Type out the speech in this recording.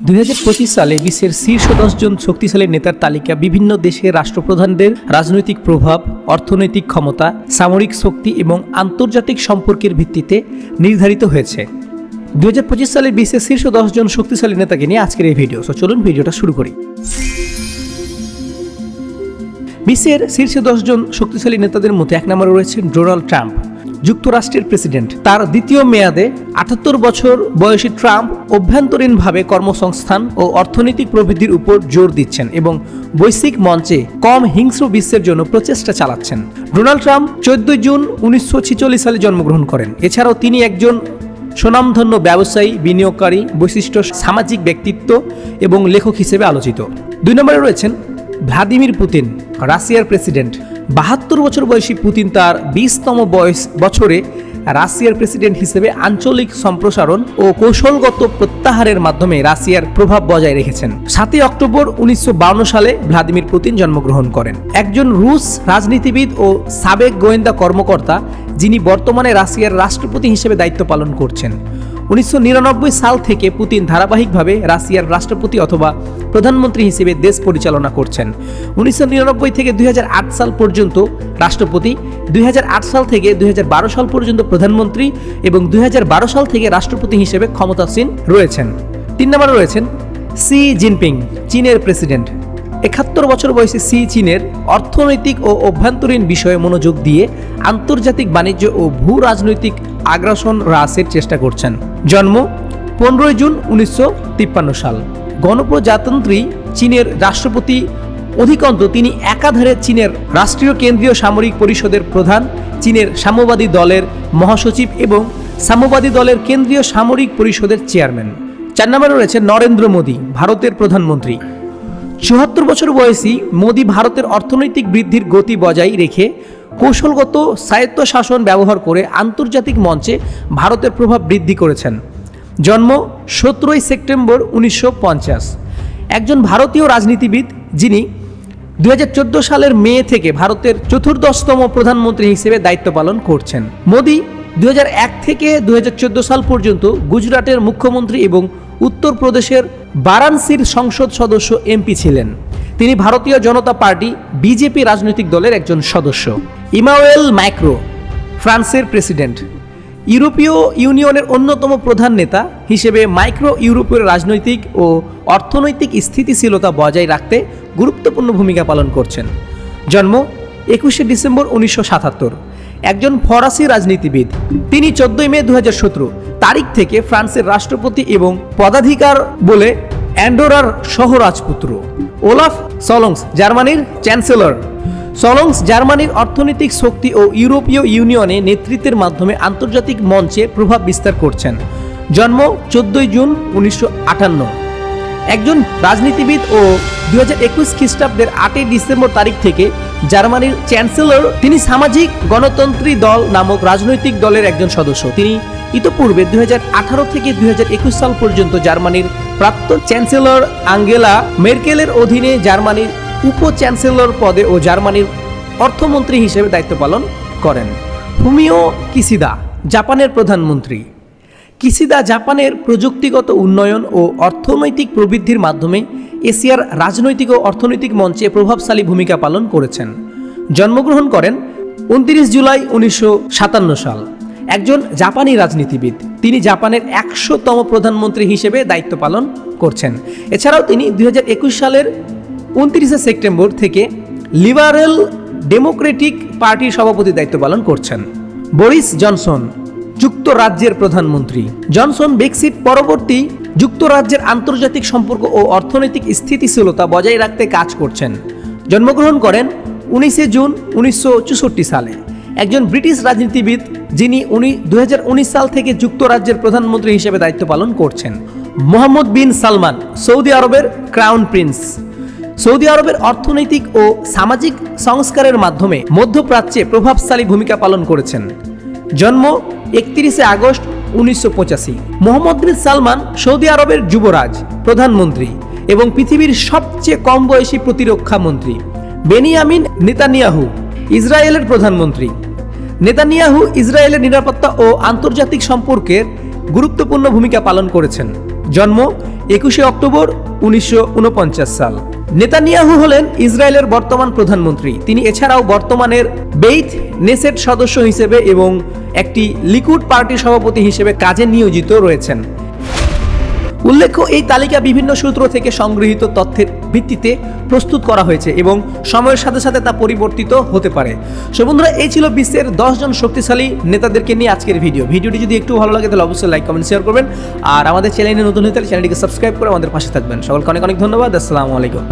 দুই হাজার পঁচিশ সালে বিশ্বের শীর্ষ দশজন শক্তিশালী নেতার তালিকা বিভিন্ন দেশের রাষ্ট্রপ্রধানদের রাজনৈতিক প্রভাব, অর্থনৈতিক ক্ষমতা, সামরিক শক্তি এবং আন্তর্জাতিক সম্পর্কের ভিত্তিতে নির্ধারিত হয়েছে। দুই হাজার পঁচিশ সালে বিশ্বের শীর্ষ দশজন শক্তিশালী নেতাকে নিয়ে আজকের এই ভিডিও। সো চলুন ভিডিওটা শুরু করি। বিশ্বের শীর্ষ দশজন শক্তিশালী নেতাদের মধ্যে এক নম্বরে রয়েছেন ডোনাল্ড ট্রাম্প। যুক্তরাষ্ট্রের প্রেসিডেন্ট। তার দ্বিতীয় মেয়াদে আটাত্তর বছর বয়সী ট্রাম্প অভ্যন্তরীণভাবে কর্মসংস্থান ও অর্থনৈতিক প্রবৃদ্ধির উপর জোর দিচ্ছেন এবং বৈশ্বিক মঞ্চে কম হিংস্র বিশ্বের জন্য প্রচেষ্টা চালাচ্ছেন। ডোনাল্ড ট্রাম্প চোদ্দই জুন উনিশশো ছেচল্লিশ সালে জন্মগ্রহণ করেন। এছাড়াও তিনি একজন স্বনামধন্য ব্যবসায়ী, বিনিয়োগকারী, বৈশিষ্ট্য, সামাজিক ব্যক্তিত্ব এবং লেখক হিসেবে আলোচিত। দুই নম্বরে রয়েছেন ভ্লাদিমির পুতিন, রাশিয়ার প্রেসিডেন্ট। বাহাত্তর বছর বয়সী পুতিন তার বিশতম বয়স বছরে রাশিয়ার প্রেসিডেন্ট হিসেবে আঞ্চলিক সম্প্রসারণ ও কৌশলগত প্রত্যাহারের মাধ্যমে রাশিয়ার প্রভাব বজায় রেখেছেন। সাতই অক্টোবর উনিশশো সালে ভ্লাদিমির পুতিন জন্মগ্রহণ করেন। একজন রুশ রাজনীতিবিদ ও সাবেক গোয়েন্দা কর্মকর্তা, যিনি বর্তমানে রাশিয়ার রাষ্ট্রপতি হিসেবে দায়িত্ব পালন করছেন। উনিশশো নিরানব্বই সাল থেকে পুতিন ধারাবাহিকভাবে রাশিয়ার রাষ্ট্রপতি অথবা প্রধানমন্ত্রী হিসেবে দেশ পরিচালনা করছেন। উনিশশো নিরানব্বই থেকে দুই হাজার আট সাল পর্যন্ত রাষ্ট্রপতি, দুই হাজার আট সাল থেকে দুই হাজার বারো সাল পর্যন্ত প্রধানমন্ত্রী এবং দুই হাজার বারো সাল থেকে রাষ্ট্রপতি হিসেবে ক্ষমতাসীন রয়েছেন। তিন নম্বরে রয়েছেন সি জিনপিং, চীনের প্রেসিডেন্ট। একাত্তর বছর বয়সী সি চীনের অর্থনৈতিক ও অভ্যন্তরীণ বিষয়ে মনোযোগ দিয়ে আন্তর্জাতিক বাণিজ্য ও ভূ রাজনৈতিক আগ্রাসন হ্রাসের চেষ্টা করছেন। জন্ম পনেরোই জুন উনিশশো তিপ্পান্ন সাল। গণপ্রজাতন্ত্রী চীনের রাষ্ট্রপতি, অধিকন্ত তিনি একাধারে চীনের রাষ্ট্রীয় কেন্দ্রীয় সামরিক পরিষদের প্রধান, চীনের সাম্যবাদী দলের মহাসচিব এবং সাম্যবাদী দলের কেন্দ্রীয় সামরিক পরিষদের চেয়ারম্যান। চার নম্বরে রয়েছে নরেন্দ্র মোদী, ভারতের প্রধানমন্ত্রী। চুয়াত্তর বছর বয়সী মোদী ভারতের অর্থনৈতিক বৃদ্ধির গতি বজায় রেখে কৌশলগত স্বায়ত্তশাসন ব্যবহার করে আন্তর্জাতিক মঞ্চে ভারতের প্রভাব বৃদ্ধি করেছেন। জন্ম সতেরোই সেপ্টেম্বর উনিশশো পঞ্চাশ। একজন ভারতীয় রাজনীতিবিদ যিনি দু হাজার চোদ্দ সালের মে থেকে ভারতের চতুর্দশতম প্রধানমন্ত্রী হিসেবে দায়িত্ব পালন করছেন। মোদি এক থেকে দু হাজার চোদ্দ সাল পর্যন্ত গুজরাটের মুখ্যমন্ত্রী এবং উত্তরপ্রদেশের বারাণসীর সংসদ সদস্য এমপি ছিলেন। তিনি ভারতীয় জনতা পার্টি, বিজেপি রাজনৈতিক দলের একজন সদস্য। ইমাওয়েল ম্যাক্রো, ফ্রান্সের প্রেসিডেন্ট। ইউরোপীয় ইউনিয়নের অন্যতম প্রধান নেতা হিসেবে মাইক্রো ইউরোপীয় রাজনৈতিক ও অর্থনৈতিক স্থিতিশীলতা বজায় রাখতে গুরুত্বপূর্ণ ভূমিকা পালন করছেন। জন্ম একুশে ডিসেম্বর উনিশশো সাতাত্তর। একজন ফরাসি রাজনীতিবিদ। তিনি চোদ্দই মে দু হাজার সতেরো, তারিখ থেকে ফ্রান্সের রাষ্ট্রপতি এবং পদাধিকার বলে অ্যান্ডোরার সহ রাজপুত্র ওলাফ সলংস, জার্মানির চ্যান্সেলর। সলংস জার্মানির অর্থনৈতিক শক্তি ও ইউরোপীয় ইউনিয়নে নেতৃত্বের মাধ্যমে আন্তর্জাতিক মঞ্চে প্রভাব বিস্তার করছেন। জন্ম চোদ্দই জুন উনিশশো আটান্ন। একজন রাজনীতিবিদ ও দুই হাজার একুশ খ্রিস্টাব্দের আটই ডিসেম্বর তারিখ থেকে জার্মানির চ্যান্সেলর, তিনি সামাজিক গণতন্ত্রী দল নামক রাজনৈতিক দলের একজন সদস্য। তিনি ইতোপূর্বে দুই হাজার আঠারো থেকে দুই হাজার একুশ সাল পর্যন্ত জার্মানির প্রাক্তন চ্যান্সেলর আঙ্গেলা মেরকেলের অধীনে জার্মানির উপ চ্যান্সেলর পদে ও জার্মানির অর্থমন্ত্রী হিসেবে দায়িত্ব পালন করেন। ফুমিও কিসিদা, জাপানের প্রধানমন্ত্রী। কিসিদা জাপানের প্রযুক্তিগত উন্নয়ন ও অর্থনৈতিক প্রবৃদ্ধির মাধ্যমে এশিয়ার রাজনৈতিক ও অর্থনৈতিক মঞ্চে প্রভাবশালী ভূমিকা পালন করেছেন। জন্মগ্রহণ করেন উনত্রিশ জুলাই উনিশশো সাতান্ন সাল। একজন জাপানি রাজনীতিবিদ, তিনি জাপানের একশোতম প্রধানমন্ত্রী হিসেবে দায়িত্ব পালন করছেন। এছাড়াও তিনি দুই হাজার একুশ সালের উনত্রিশে সেপ্টেম্বর থেকে লিবারেল ডেমোক্রেটিক পার্টির সভাপতি দায়িত্ব পালন করছেন। বরিস জনসন, যুক্তরাজ্যের প্রধানমন্ত্রী। জনসন ব্রেক্সিট পরবর্তী যুক্তরাজ্যের আন্তর্জাতিক সম্পর্ক ও অর্থনৈতিক স্থিতিশীলতা বজায় রাখতে কাজ করছেন। জন্মগ্রহণ করেন উনিশে জুন উনিশশো চৌষট্টি সালে। একজন ব্রিটিশ রাজনীতিবিদ যিনি উনি দুই হাজার উনিশ সাল থেকে যুক্তরাজ্যের প্রধানমন্ত্রী হিসেবে দায়িত্ব পালন করছেন। মোহাম্মদ বিন সালমান, সৌদি আরবের ক্রাউন প্রিন্স। সৌদি আরবের অর্থনৈতিক ও সামাজিক সংস্কারের মাধ্যমে মধ্যপ্রাচ্যে প্রভাবশালী ভূমিকা পালন করেছেন। জন্ম একত্রিশে আগস্ট উনিশশো পঁচাশি। মোহাম্মদ বিন সালমান সৌদি আরবের যুবরাজ, প্রধানমন্ত্রী এবং পৃথিবীর সবচেয়ে কম বয়সী প্রতিরক্ষা মন্ত্রী বেনিয়ামিন নেতানিয়াহু, ইসরায়েলের প্রধানমন্ত্রী। নেতানিয়াহু ইসরায়েলের নিরাপত্তা ও আন্তর্জাতিক সম্পর্কের গুরুত্বপূর্ণ ভূমিকা পালন করেছেন। জন্ম একুশে অক্টোবর উনিশশো ঊনপঞ্চাশ সাল। নেতানিয়াহু হলেন ইসরায়েলের বর্তমান প্রধানমন্ত্রী। তিনি এছাড়াও বর্তমানের বেইথ নেসেট সদস্য হিসেবে এবং একটি লিকুড পার্টি সভাপতি হিসেবে কাজে নিয়োজিত রয়েছেন। উল্লেখ্য, এই তালিকা বিভিন্ন সূত্র থেকে সংগৃহীত তথ্যের ভিত্তিতে প্রস্তুত করা হয়েছে এবং সময়ের সাথে সাথে তা পরিবর্তিত হতে পারে। সো বন্ধুরা, এই ছিল বিশ্বের দশজন শক্তিশালী নেতাদেরকে নিয়ে আজকের ভিডিও। ভিডিওটি যদি একটু ভালো লাগে, তাহলে অবশ্যই লাইক কমেন্ট শেয়ার করবেন। আর আমাদের চ্যানেলে নতুন হয়ে চ্যানেলটিকে সাবস্ক্রাইব করে আমাদের পাশে থাকবেন। সকলকে অনেক অনেক ধন্যবাদ। আসসালামু আলাইকুম।